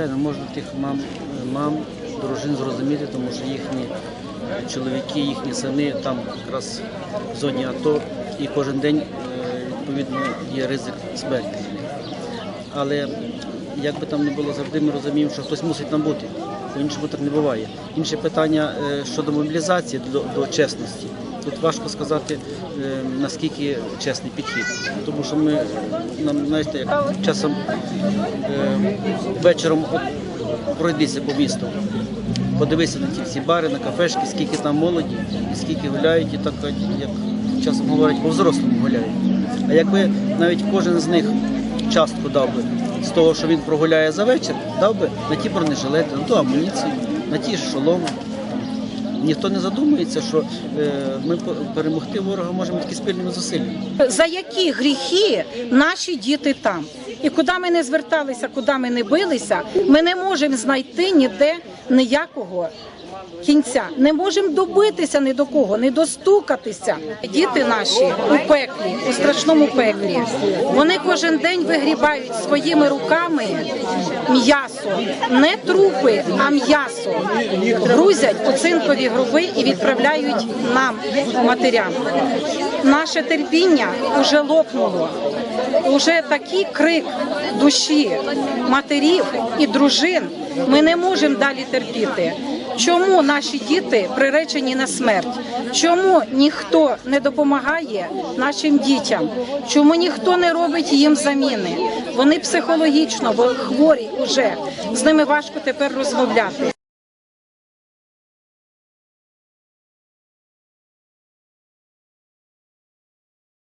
звичайно, можна тих мам, мам, дружин зрозуміти, тому що їхні чоловіки, їхні сини там якраз в зоні АТО, і кожен день е, відповідно є ризик смерті. Але як би там не було, завжди ми розуміємо, що хтось мусить там бути. По-іншому так не буває. Інше питання е, щодо мобілізації до, до чесності. Тут важко сказати, е, наскільки чесний підхід. Тому що ми, знаєте, як часом е, вечором пройдися по місту, подивися на ті всі бари, на кафешки, скільки там молоді, і скільки гуляють, і так, як часом говорять, по-взрослому гуляють. А якби навіть кожен з них частку дав би з того, що він прогуляє за вечір, дав би на ті бронежилети, на ту амуніцію, на ті шоломи. Ніхто не задумується, що е, ми перемогти ворога можемо тільки спільними зусиллями. за які гріхи наші діти там. І куди ми не зверталися, куди ми не билися, ми не можемо знайти ніде ніякого кінця. Не можемо добитися ні до кого, не достукатися. Діти наші у пеклі, у страшному пеклі. Вони кожен день вигрібають своїми руками м'ясо, не трупи, а м'ясо. Грузять у цинкові гроби і відправляють нам, матерям. Наше терпіння вже лопнуло. Уже такий крик душі матерів і дружин. Ми не можемо далі терпіти. Чому наші діти приречені на смерть? Чому ніхто не допомагає нашим дітям? Чому ніхто не робить їм заміни? Вони психологічно хворі вже з ними важко тепер розмовляти.